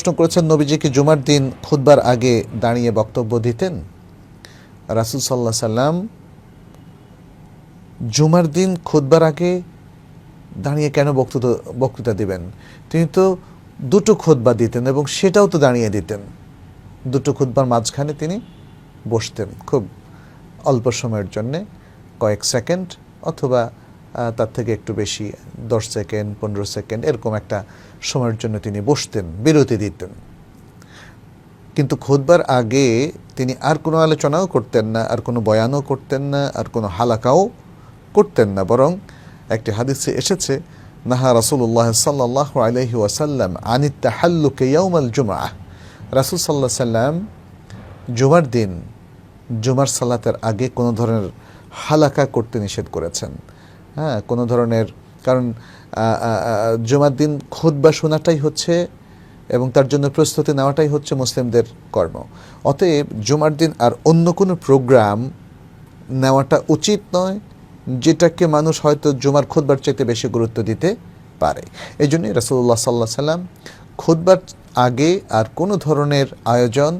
প্রশ্ন করেছেন, নবীজি কি জুমার দিন খুদবার আগে দাঁড়িয়ে বক্তব্য দিতেন? রাসুল সাল্লাহ সাল্লাম জুমার দিন খুদবার আগে দাঁড়িয়ে কেন বক্তৃতা বক্তৃতা দিবেন? তিনি তো দুটো খুতবা দিতেন এবং সেটাও তো দাঁড়িয়ে দিতেন। দুটো খুতবার মাঝখানে তিনি বসতেন খুব অল্প সময়ের জন্যে, কয়েক সেকেন্ড অথবা তার থেকে একটু বেশি, দশ সেকেন্ড, পনেরো সেকেন্ড, এরকম একটা সময়ের জন্য তিনি বসতেন, বিরতি দিতেন। কিন্তু খুতবার আগে তিনি আর কোনো আলোচনাও করতেন না, আর কোনো বয়ানও করতেন না, আর কোনো হালাকাও করতেন না, বরং একটি হাদিসে এসেছে, নাহা রাসূলুল্লাহ সাল্লাহ আলহি ওয়াসাল্লাম আনিত তাহাল্লুকে ইয়াউমাল জুমা রাসূল সাল্লাহ সাল্লাম জুমার দিন, জুমার সালাতের আগে কোনো ধরনের হালাকা করতে নিষেধ করেছেন। হ্যাঁ কোনো ধরনের, কারণ জুমার দিন খুতবা শোনাটাই হচ্ছে এবং তার জন্য প্রস্তুতি নেওয়াটাই হচ্ছে মুসলিমদের কর্ম। অতএব জুমার দিন আর অন্য কোনো প্রোগ্রাম নেওয়াটা উচিত নয়, যেটাকে মানুষ হয়তো জুমার খুদবার চাইতে বেশি গুরুত্ব দিতে পারে। এই জন্যই রাসুল্লাহ সাল্লাহ সাল্লাম খুদবার আগে আর কোনো ধরনের আয়োজন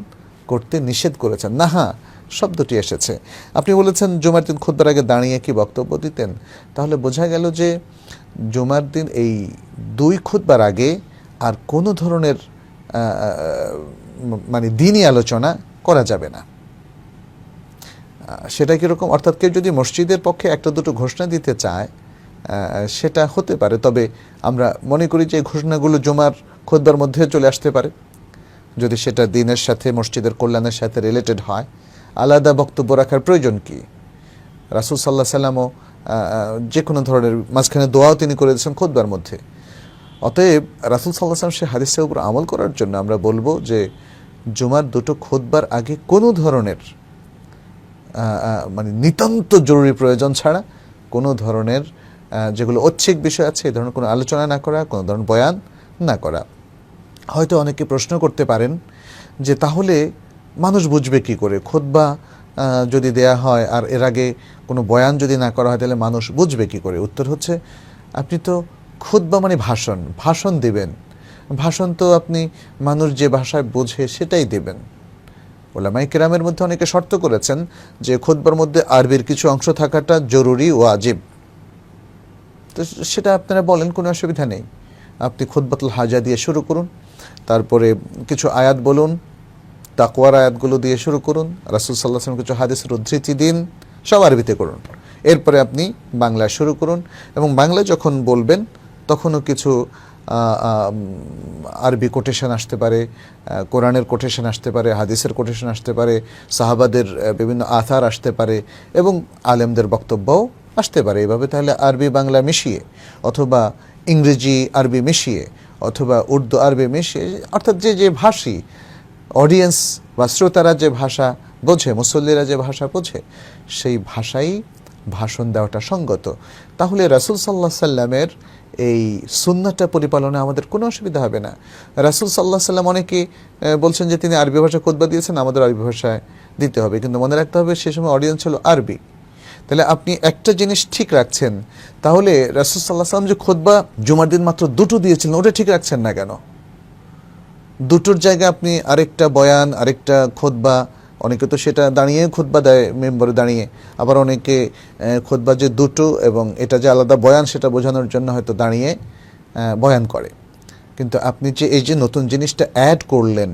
করতে নিষেধ করেছেন। না হ্যাঁ শব্দটি এসেছে। আপনি বলেছেন, জুমার দিন খুদবার আগে দাঁড়িয়ে কি বক্তব্য দিতেন? তাহলে বোঝা গেল যে জুমার দিন এই দুই খুদবার আগে আর কোনো ধরনের মানে দিনই আলোচনা করা যাবে না। সেটা কীরকম? অর্থাৎ কেউ যদি মসজিদের পক্ষে একটা দুটো ঘোষণা দিতে চায় সেটা হতে পারে। তবে আমরা মনে করি যে ঘোষণাগুলো জমার খোদবার মধ্যে চলে আসতে পারে। যদি সেটা দিনের সাথে, মসজিদের কল্যাণের সাথে রিলেটেড হয় আলাদা বক্তব্য রাখার প্রয়োজন কি? রাসুল সাল্লাহ সাল্লামও যে কোনো ধরনের মাঝখানে দোয়াও তিনি করে দিয়েছেন খোদবার মধ্যে। অতএব রাসুল সাল্লাহ সাল্লাম সে হাদিসের উপর আমল করার জন্য আমরা বলব যে, জুমার দুটো খোদবার আগে কোনো ধরনের মানে নিতান্ত জরুরি প্রয়োজন ছাড়া কোনো ধরনের যেগুলো ঐচ্ছিক বিষয় আছে এই ধরনের কোনো আলোচনা না করা, কোনো ধরনের বয়ান না করা। হয়তো অনেকে প্রশ্ন করতে পারেন যে, তাহলে মানুষ বুঝবে কি করে? খোদবা যদি দেয়া হয় আর এর আগে কোনো বয়ান যদি না করা হয় তাহলে মানুষ বুঝবে কি করে? উত্তর হচ্ছে, আপনি তো খুতবা মানে ভাষণ ভাষণ দেবেন। ভাষণ তো আপনি মানুষ যে ভাষায় বোঝে সেটাই দেবেন। ওলামাই কেরামের মধ্যে অনেকে শর্ত করেছেন যে খুতবার মধ্যে আরবির কিছু অংশ থাকাটা জরুরি ও আজীব। তো সেটা আপনারা বলেন, কোনো অসুবিধা নেই। আপনি খুতবাতুল হাজা দিয়ে শুরু করুন, তারপরে কিছু আয়াত বলুন তাকওয়ার আয়াতগুলো দিয়ে শুরু করুন। রাসুল সাল্লাহ কিছু হাদিসের উদ্ধৃতি দিন সব আরবিতে করুন। এরপরে আপনি বাংলায় শুরু করুন এবং বাংলায় যখন বলবেন, তখনও কিছু আরবি কোটেশন আসতে পারে কোরআনের কোটেশন আসতে পারে, হাদিসের কোটেশন আসতে পারে, সাহাবাদের বিভিন্ন আথার আসতে পারে এবং আলেমদের বক্তব্যও আসতে পারে। এভাবে তাহলে আরবি, বাংলা মিশিয়ে অথবা ইংরেজি, আরবি মিশিয়ে অথবা উর্দু, আরবি মিশিয়ে, অর্থাৎ যে যে ভাষী অডিয়েন্স বা শ্রোতারা যে ভাষা বোঝে, মুসল্লিরা যে ভাষা বোঝে, সেই ভাষাই ভাষণ দেওয়াটা সঙ্গত। তাহলে রাসুল সাল্লাহ সাল্লামের এই সুন্নাটা পরিপালনে আমাদের কোনো অসুবিধা হবে না। রাসুল সাল্লাহ সাল্লাম অনেকে বলছেন যে তিনি আরবি ভাষা খোদবা দিয়েছেন, আমাদের আরবি ভাষায় দিতে হবে। কিন্তু মনে রাখতে হবে সে সময় অডিয়েন্স হলো আরবি। তাহলে আপনি একটা জিনিস ঠিক রাখছেন, তাহলে রাসুল সাল্লাহ সাল্লাম যে খোদবা জুমার দিন মাত্র দুটো দিয়েছিলেন, ওটা ঠিক রাখছেন না কেন? দুটোর জায়গায় আপনি আরেকটা বয়ান, আরেকটা খোদবা, অনেকে তো সেটা দাঁড়িয়ে খোদবা দেয়, মেম্বারে দাঁড়িয়ে। আবার অনেকে খোদবা যে দুটো এবং এটা যে আলাদা বয়ান সেটা বোঝানোর জন্য হয়তো দাঁড়িয়ে বয়ান করে। কিন্তু আপনি যে এই যে নতুন জিনিসটা অ্যাড করলেন,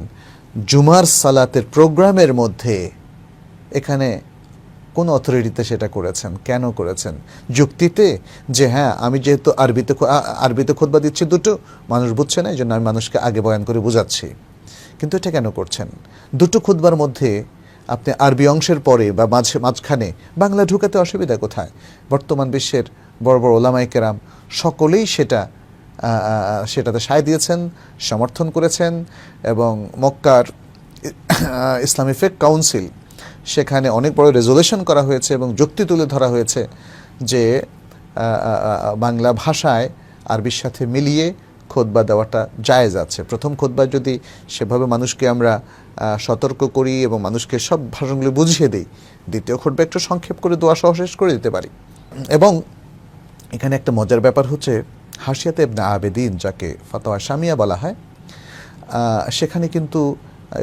জুমার সালাতের প্রোগ্রামের মধ্যে, এখানে কোন অথরিটিতে সেটা করেছেন? কেন করেছেন? যুক্তিতে যে হ্যাঁ আমি যেহেতু আরবিতে আরবিতে খোদবা দিচ্ছি দুটো, মানুষ বুঝছে না এই জন্য আমি মানুষকে আগে বয়ান করে বোঝাচ্ছি। কিন্তু এটা কেন করছেন? দুটো খুদবার মধ্যে আপনি আরবি অংশের পরে বা মাঝে, মাঝখানে বাংলা ঢুকাতে অসুবিধা কোথায়? বর্তমান বিশ্বের বড় বড় ওলামাই কেরাম সকলেই সেটা সেটাতে সায় দিয়েছেন, সমর্থন করেছেন এবং মক্কার ইসলামী ফেক কাউন্সিল সেখানে অনেক বড় রেজলিউশন করা হয়েছে এবং যুক্তি তুলে ধরা হয়েছে যে বাংলা ভাষায় আরবির সাথে মিলিয়ে খোদবা দেওয়াটা জায়েজ আছে। প্রথম খোদবা যদি সেভাবে মানুষকে আমরা সতর্ক করি এবং মানুষকে সব ভাষণগুলো বুঝিয়ে দিই, দ্বিতীয় খোদবা একটু সংক্ষেপ করে দোয়া সহ শেষ করে দিতে পারি। এবং এখানে একটা মজার ব্যাপার হচ্ছে, হাসিয়াতে ইবনে আবেদিন যাকে ফতোয়া শামিয়া বলা হয় সেখানে কিন্তু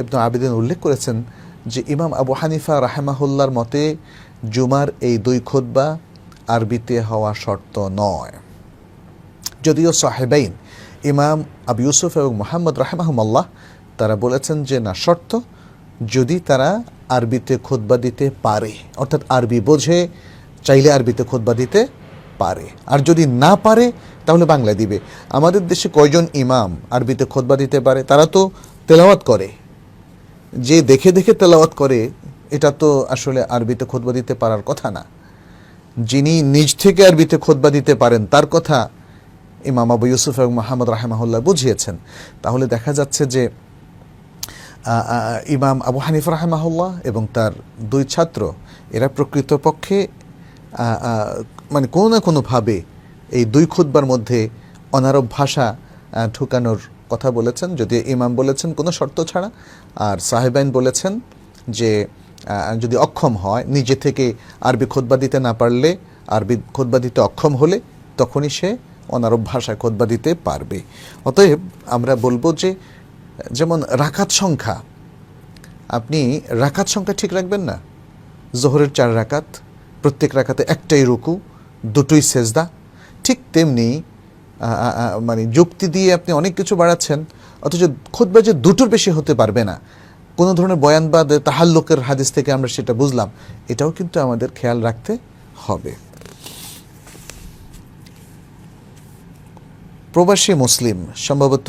ইবনু আবিদিন উল্লেখ করেছেন যে ইমাম আবু হানিফা রাহেমাহুল্লার মতে, জুমার এই দুই খুতবা আরবিতে হওয়া শর্ত নয়। যদিও সাহেবাইন, ইমাম আবু ইউসুফ এবং মোহাম্মদ রাহেমাহমাল্লাহ, তারা বলেছেন যে না, শর্ত যদি তারা আরবিতে খোদবা দিতে পারে, অর্থাৎ আরবি বোঝে, চাইলে আরবিতে খোদবা দিতে পারে। আর যদি না পারে, তাহলে বাংলা দিবে। আমাদের দেশে কয়জন ইমাম আরবিতে খোদবা দিতে পারে, তারা তো তেলাওয়াত করে। যে দেখে দেখে তেলাওয়াত করে, এটা তো আসলে আরবিতে খোদবা দিতে পারার কথা না। যিনি নিজ থেকে আরবিতে খোদবা দিতে পারেন, তার কথা ইমাম আবু ইউসুফ এবং মাহমুদ রাহেমাহুল্লাহ বুঝিয়েছেন। তাহলে দেখা যাচ্ছে যে ইমাম আবু হানিফ রাহেমাহুল্লাহ এবং তার দুই ছাত্র, এরা প্রকৃতপক্ষে মানে কোনো না কোনোভাবে এই দুই খুতবার মধ্যে অনারব ভাষা ঢুকানোর কথা বলেছেন। যদি ইমাম বলেছেন কোনো শর্ত ছাড়া আর সাহেবাইন বলেছেন যে যদি অক্ষম হয়, নিজে থেকে আরবি খোদবা দিতে না পারলে, আরবি খোদবা দিতে অক্ষম হলে তখনই সে অনারব ভাষায় খোদবা দিতে পারবে। অতএব আমরা বলব যে, যেমন রাকাত সংখ্যা, আপনি রাকাত সংখ্যা ঠিক রাখবেন না? জোহরের চার রাকাত, প্রত্যেক রাকাতে একটাই রুকু, দুটোই সেজদা, ঠিক তেমনি মানে যুক্তি দিয়ে আপনি অনেক কিছু বাড়াচ্ছেন। অথচ খুদ্া যে দুটোর বেশি হতে পারবে না, কোনো ধরনের বয়ান বা লোকের হাদিস থেকে আমরা সেটা বুঝলাম, এটাও কিন্তু আমাদের খেয়াল রাখতে হবে। প্রবাসী মুসলিম, সম্ভবত